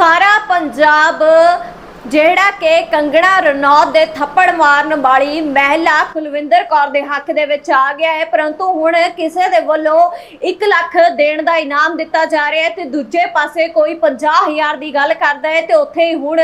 ਸਾਰਾ ਪੰਜਾਬ ਜਿਹੜਾ ਕਿ ਕੰਗਣਾ ਰਣੌਤ ਦੇ ਥੱਪੜ ਮਾਰਨ ਵਾਲੀ ਮਹਿਲਾ ਕੁਲਵਿੰਦਰ ਕੌਰ ਦੇ ਹੱਕ ਦੇ ਵਿੱਚ ਆ ਗਿਆ ਹੈ। ਪਰੰਤੂ ਹੁਣ ਕਿਸੇ ਦੇ ਵੱਲੋਂ 1 ਲੱਖ ਦੇਣ ਦਾ ਇਨਾਮ ਦਿੱਤਾ ਜਾ ਰਿਹਾ ਹੈ ਤੇ ਦੂਜੇ ਪਾਸੇ ਕੋਈ 50000 ਦੀ ਗੱਲ ਕਰਦਾ ਹੈ ਤੇ ਉੱਥੇ ਹੀ ਹੁਣ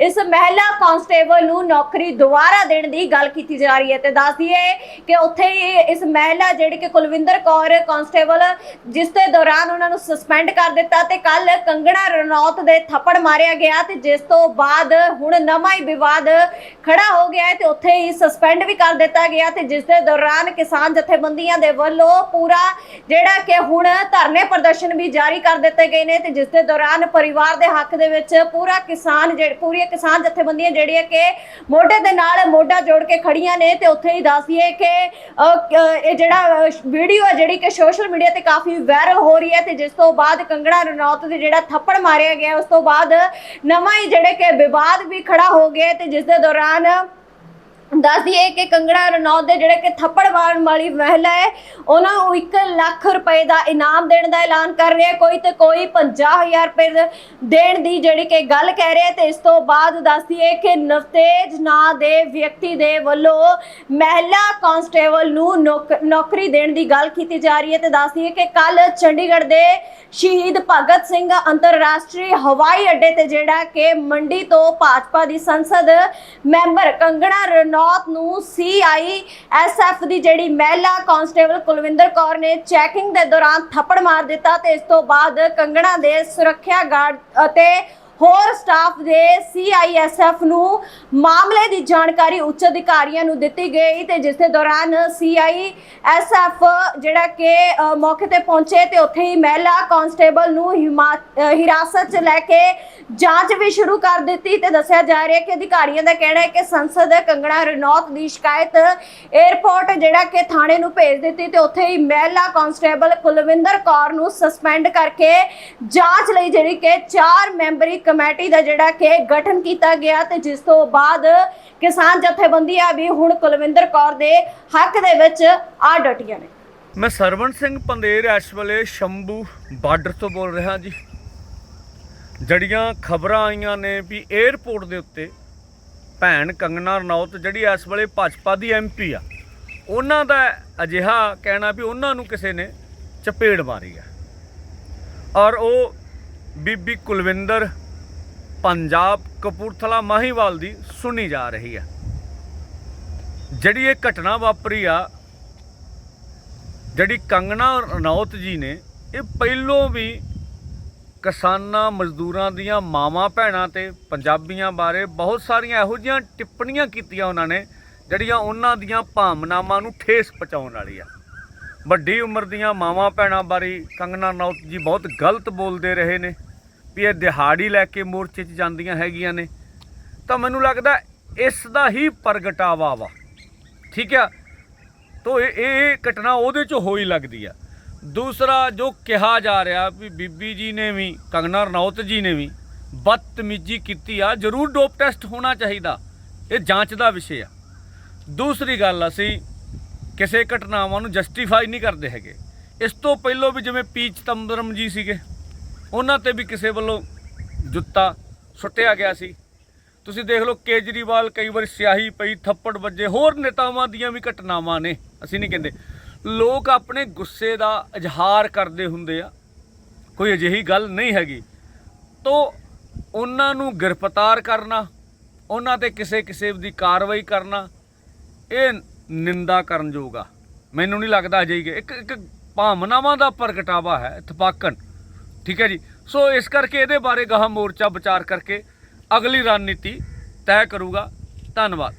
ਇਸ ਮਹਿਲਾ ਕਾਂਸਟੇਬਲ ਨੂੰ ਨੌਕਰੀ ਦੁਬਾਰਾ ਦੇਣ ਦੀ ਗੱਲ ਕੀਤੀ ਜਾ ਰਹੀ ਹੈ ਤੇ ਦੱਸ ਦਈਏ ਕਿ ਉੱਥੇ ਹੀ ਇਸ ਮਹਿਲਾ ਜਿਹੜੀ ਕਿ ਕੁਲਵਿੰਦਰ ਕੌਰ ਕਾਂਸਟੇਬਲ ਜਿਸ ਦੇ ਦੌਰਾਨ ਉਹਨਾਂ ਨੂੰ ਸਸਪੈਂਡ ਕਰ ਦਿੱਤਾ ਤੇ ਕੱਲ ਕੰਗਣਾ ਰਣੌਤ ਦੇ ਥੱਪੜ ਮਾਰਿਆ ਗਿਆ ਤੇ ਜਿਸ ਤੋਂ ਬਾਅਦ ਹੁਣ ਨਵਾਂ ਹੀ ਵਿਵਾਦ ਖੜਾ ਹੋ ਗਿਆ ਹੈ ਤੇ ਉੱਥੇ ਹੀ ਸਸਪੈਂਡ ਵੀ ਕਰ ਦਿੱਤਾ ਗਿਆ ਤੇ ਜਿਸ ਦੇ ਦੌਰਾਨ ਕਿਸਾਨ ਜਥੇਬੰਦੀਆਂ ਦੇ ਵੱਲੋਂ ਪੂਰਾ ਜਿਹੜਾ ਕਿ ਹੁਣ ਧਰਨੇ ਪ੍ਰਦਰਸ਼ਨ ਵੀ ਜਾਰੀ ਕਰ ਦਿੱਤੇ ਗਏ ਨੇ ਤੇ ਜਿਸ ਦੇ ਦੌਰਾਨ ਪਰਿਵਾਰ ਦੇ ਹੱਕ ਦੇ ਵਿੱਚ ਪੂਰਾ ਕਿਸਾਨ ਜਿਹੜੇ ਪੂਰੀਆਂ ਕਿਸਾਨ ਜਥੇਬੰਦੀਆਂ ਜਿਹੜੀਆਂ ਕਿ ਮੋਢੇ ਦੇ ਨਾਲ ਮੋਢਾ ਜੋੜ ਕੇ ਖੜੀਆਂ ਨੇ ਤੇ ਉੱਥੇ ਹੀ ਦੱਸਦੀਏ ਕਿ ਅਹ, ਇਹ ਜਿਹੜਾ ਵੀਡੀਓ ਹੈ ਜਿਹੜੀ ਕਿ ਸੋਸ਼ਲ ਮੀਡੀਆ ਤੇ ਕਾਫੀ ਵਾਇਰਲ ਹੋ ਰਹੀ ਹੈ ਤੇ ਜਿਸ ਤੋਂ ਬਾਅਦ ਕੰਗੜਾ ਰਣੌਤ ਦੇ ਜਿਹੜਾ ਥੱਪੜ ਮਾਰਿਆ ਗਿਆ ਉਸ ਤੋਂ ਬਾਅਦ ਨਵਾਂ ਹੀ ਜਿਹੜੇ ਕਿ ਵਿਵਾਦ ਵੀ ਖੜਾ ਹੋ ਗਿਆ ਤੇ ਜਿਸ ਦੇ ਦੌਰਾਨ ਦੱਸ ਦਈਏ ਕਿ ਕੰਗਣਾ ਰਣੌਤ ਦੇ ਜਿਹੜੇ ਕਿ ਥੱਪੜ ਮਾਰਨ ਵਾਲੀ ਮਹਿਲਾ ਹੈ, ਉਹਨਾਂ ਨੂੰ 1 ਲੱਖ ਰੁਪਏ ਦਾ ਇਨਾਮ ਦੇਣ ਦਾ ਐਲਾਨ ਕਰ ਰਿਹਾ ਕੋਈ ਤੇ ਕੋਈ 50000 ਰੁਪਏ ਦੇ- ਦੇਣ ਦੀ ਜਿਹੜੀ ਕਿ ਗੱਲ ਕਹਿ ਰਿਹਾ ਹੈ ਤੇ ਇਸ ਤੋਂ ਬਾਅਦ ਦੱਸ ਦਈਏ ਕਿ ਨਵਤੇਜ ਨਾਂ ਦੇ ਵਿਅਕਤੀ ਦੇ ਵੱਲੋਂ ਮਹਿਲਾ ਕਾਂਸਟੇਬਲ ਨੂੰ ਨੌਕ- ਨੌਕਰੀ ਦੇਣ ਦੀ ਗੱਲ ਕੀਤੀ ਜਾ ਰਹੀ ਹੈ ਤੇ ਦੱਸ ਦਈਏ ਕਿ ਕੱਲ ਚੰਡੀਗੜ੍ਹ ਦੇ ਸ਼ਹੀਦ ਭਗਤ ਸਿੰਘ ਅੰਤਰਰਾਸ਼ਟਰੀ ਹਵਾਈ ਅੱਡੇ ਤੇ ਜਿਹੜਾ ਕਿ ਮੰਡੀ ਤੋਂ ਭਾਜਪਾ ਦੀ ਸੰਸਦ ਮੈਂਬਰ ਕੰਗਣਾ ਰਣੌਤ ਮੌਤ ਨੂੰ ਸੀਆਈਐਸਐਫ ਦੀ ਜਿਹੜੀ ਮਹਿਲਾ ਕਾਂਸਟੇਬਲ ਕੁਲਵਿੰਦਰ ਕੌਰ ਨੇ ਚੈਕਿੰਗ ਦੇ ਦੌਰਾਨ ਥੱਪੜ ਮਾਰ ਦਿੱਤਾ ਤੇ ਇਸ ਤੋਂ ਬਾਅਦ ਕੰਗਣਾ ਦੇ ਸੁਰੱਖਿਆ ਗਾਰਡ ਅਤੇ ਹੋਰ ਸਟਾਫ ਦੇ ਸੀਆਈਐਸਐਫ ਨੂੰ ਮਾਮਲੇ ਦੀ ਜਾਣਕਾਰੀ ਉੱਚ ਅਧਿਕਾਰੀਆਂ ਨੂੰ ਦਿੱਤੀ ਗਈ ਤੇ ਜਿਸ ਦੇ ਦੌਰਾਨ ਸੀਆਈਐਸਐਫ ਜਿਹੜਾ ਕਿ ਮੌਕੇ ਤੇ ਪਹੁੰਚੇ ਤੇ ਉੱਥੇ ਹੀ ਮਹਿਲਾ ਕਾਂਸਟੇਬਲ ਨੂੰ ਹਿਮਾ- ਹਿਰਾਸਤ 'ਚ ਲੈ ਕੇ ਜਾਂਚ ਵੀ ਸ਼ੁਰੂ ਕਰ ਦਿੱਤੀ ਤੇ ਦੱਸਿਆ ਜਾ ਰਿਹਾ ਕਿ ਅਧਿਕਾਰੀਆਂ ਦਾ ਕਹਿਣਾ ਹੈ ਕਿ ਸੰਸਦ ਕੰਗਣਾ ਰਣੌਤ ਦੀ ਸ਼ਿਕਾਇਤ 에ਅਰਪੋਰਟ ਜਿਹੜਾ ਕਿ ਥਾਣੇ ਨੂੰ ਭੇਜ ਦਿੱਤੀ ਤੇ ਉੱਥੇ ਹੀ ਮਹਿਲਾ ਕਾਂਸਟੇਬਲ ਕੁਲਵਿੰਦਰ ਕੌਰ ਨੂੰ ਸਸਪੈਂਡ ਕਰਕੇ ਜਾਂਚ ਲਈ ਜਿਹੜੀ ਕਿ ਚਾਰ ਮੈਂਬਰੀ ਕਮੇਟੀ ਦਾ ਜਿਹੜਾ ਕਿ ਗਠਨ ਕੀਤਾ ਗਿਆ ਤੇ ਜਿਸ ਤੋਂ ਬਾਅਦ ਕਿਸਾਨ ਜਥੇਬੰਦੀਆਂ ਵੀ ਹੁਣ ਕੁਲਵਿੰਦਰ ਕੌਰ ਦੇ ਹੱਕ ਦੇ ਵਿੱਚ ਆ ਡਟੀਆਂ ਨੇ। ਮੈਂ ਸਰਵਣ ਸਿੰਘ ਪੰਦੇਰ ਇਸ ਵੇਲੇ ਸ਼ੰਭੂ ਬਾਰਡਰ ਤੋਂ ਬੋਲ ਰਿਹਾ ਜੀ। ਜੜੀਆਂ ਖਬਰਾਂ ਆਈਆਂ ਨੇ ਵੀ 에ਅਰਪੋਰਟ ਦੇ ਉੱਤੇ ਭੈਣ ਕੰਗਨਾ ਰਣੌਤ ਜਿਹੜੀ ਇਸ ਵੇਲੇ ਭਾਜਪਾ ਦੀ ਐਮਪੀ ਆ, ਉਹਨਾਂ ਦਾ ਅਜਿਹਾ ਕਹਿਣਾ ਵੀ ਉਹਨਾਂ ਨੂੰ ਕਿਸੇ ਨੇ ਚਪੇੜ ਮਾਰੀ ਆ। ਔਰ ਉਹ ਬੀਬੀ ਕੁਲਵਿੰਦਰ ਪੰਜਾਬ ਕਪੂਰਥਲਾ ਮਾਹੀਵਾਲ ਦੀ ਸੁਣੀ ਜਾ ਰਹੀ ਆ ਜਿਹੜੀ ਇਹ ਘਟਨਾ ਵਾਪਰੀ ਆ, ਜਿਹੜੀ ਕੰਗਣਾ ਰਣੌਤ ਜੀ ਨੇ, ਇਹ ਪਹਿਲੋਂ ਵੀ ਕਿਸਾਨਾਂ, ਮਜ਼ਦੂਰਾਂ ਦੀਆਂ ਮਾਵਾਂ ਭੈਣਾਂ ਤੇ ਪੰਜਾਬੀਆਂ ਬਾਰੇ ਬਹੁਤ ਸਾਰੀਆਂ ਇਹੋ ਜਿਹੀਆਂ ਟਿੱਪਣੀਆਂ ਕੀਤੀਆਂ ਉਹਨਾਂ ਨੇ, ਜਿਹੜੀਆਂ ਉਹਨਾਂ ਦੀਆਂ ਭਾਵਨਾਵਾਂ ਨੂੰ ਠੇਸ ਪਹੁੰਚਾਉਣ ਵਾਲੀ ਆ। ਵੱਡੀ ਉਮਰ ਦੀਆਂ ਮਾਵਾਂ ਭੈਣਾਂ ਬਾਰੇ ਕੰਗਣਾ ਰਣੌਤ ਜੀ ਬਹੁਤ ਗਲਤ ਬੋਲਦੇ ਰਹੇ ਨੇ। ਵੀ ਇਹ ਦਿਹਾੜੀ ਲੈ ਕੇ ਮੋਰਚੇ 'ਚ ਜਾਂਦੀਆਂ ਹੈਗੀਆਂ ਨੇ। ਤਾਂ ਮੈਨੂੰ ਲੱਗਦਾ ਇਸ ਦਾ ਹੀ ਪ੍ਰਗਟਾਵਾ ਵਾ। ਠੀਕ ਆ? ਤੋ ਇਹ ਇਹ ਘਟਨਾ ਉਹਦੇ ਚ ਹੋਈ ਲੱਗਦੀ ਆ। ਦੂਸਰਾ ਜੋ ਕਿਹਾ ਜਾ ਰਿਹਾ ਵੀ ਬੀਬੀ ਜੀ ਨੇ ਵੀ ਕੰਗਨਾ ਰਣੌਤ ਜੀ ਨੇ ਵੀ ਬਦਤਮੀਜੀ ਕੀਤੀ ਆ। ਜ਼ਰੂਰ ਡੋਪ ਟੈਸਟ ਹੋਣਾ ਚਾਹੀਦਾ। ਇਹ ਜਾਂਚ ਦਾ ਵਿਸ਼ੇ ਆ। ਦੂਸਰੀ ਗੱਲ, ਅਸੀਂ ਕਿਸੇ ਘਟਨਾਵਾਂ ਨੂੰ ਜਸਟੀਫਾਈ ਨਹੀਂ ਕਰਦੇ ਹੈਗੇ। ਇਸ ਤੋਂ ਪਹਿਲਾਂ ਵੀ ਜਿਵੇਂ ਪੀ ਚਿਦੰਬਰਮ ਜੀ ਸੀਗੇ ਉਹਨਾਂ ਤੇ ਵੀ ਕਿਸੇ ਵੱਲੋਂ ਜੁੱਤਾ ਸੁੱਟਿਆ ਗਿਆ ਸੀ। ਤੁਸੀਂ ਦੇਖ ਲਓ, ਕੇਜਰੀਵਾਲ ਕਈ ਵਾਰ ਸਿਆਹੀ ਪਈ, ਥੱਪੜ ਵੱਜੇ, ਹੋਰ ਨੇਤਾਵਾਂ ਦੀਆਂ ਵੀ ਘਟਨਾਵਾਂ ਨੇ, ਅਸੀਂ ਨਹੀਂ ਕਹਿੰਦੇ। ਲੋਕ ਆਪਣੇ ਗੁੱਸੇ ਦਾ ਇਜ਼ਹਾਰ ਕਰਦੇ ਹੁੰਦੇ ਆ, ਕੋਈ ਅਜਿਹੀ ਗੱਲ ਨਹੀਂ ਹੈਗੀ। ਤੋ ਉਹਨਾਂ ਨੂੰ ਗ੍ਰਿਫਤਾਰ ਕਰਨਾ, ਉਹਨਾਂ ਤੇ ਕਿਸੇ ਕਿਸੇ ਦੀ ਕਾਰਵਾਈ ਕਰਨਾ, ਇਹ ਨਿੰਦਾ ਕਰਨਯੋਗ ਆ। ਮੈਨੂੰ ਨਹੀਂ ਲੱਗਦਾ ਅਜਿਹੀ ਇੱਕ ਇੱਕ ਭਾਵਨਾਵਾਂ ਦਾ ਪ੍ਰਗਟਾਵਾ ਹੈ ਇਤਫਾਕਨ ਠੀਕ ਹੈ ਜੀ? ਸੋ ਇਸ ਕਰਕੇ ਇਹਦੇ ਬਾਰੇ ਗਾਹ ਮੋਰਚਾ ਵਿਚਾਰ ਕਰਕੇ ਅਗਲੀ ਰਣਨੀਤੀ ਤੈਅ ਕਰੂਗਾ। ਧੰਨਵਾਦ।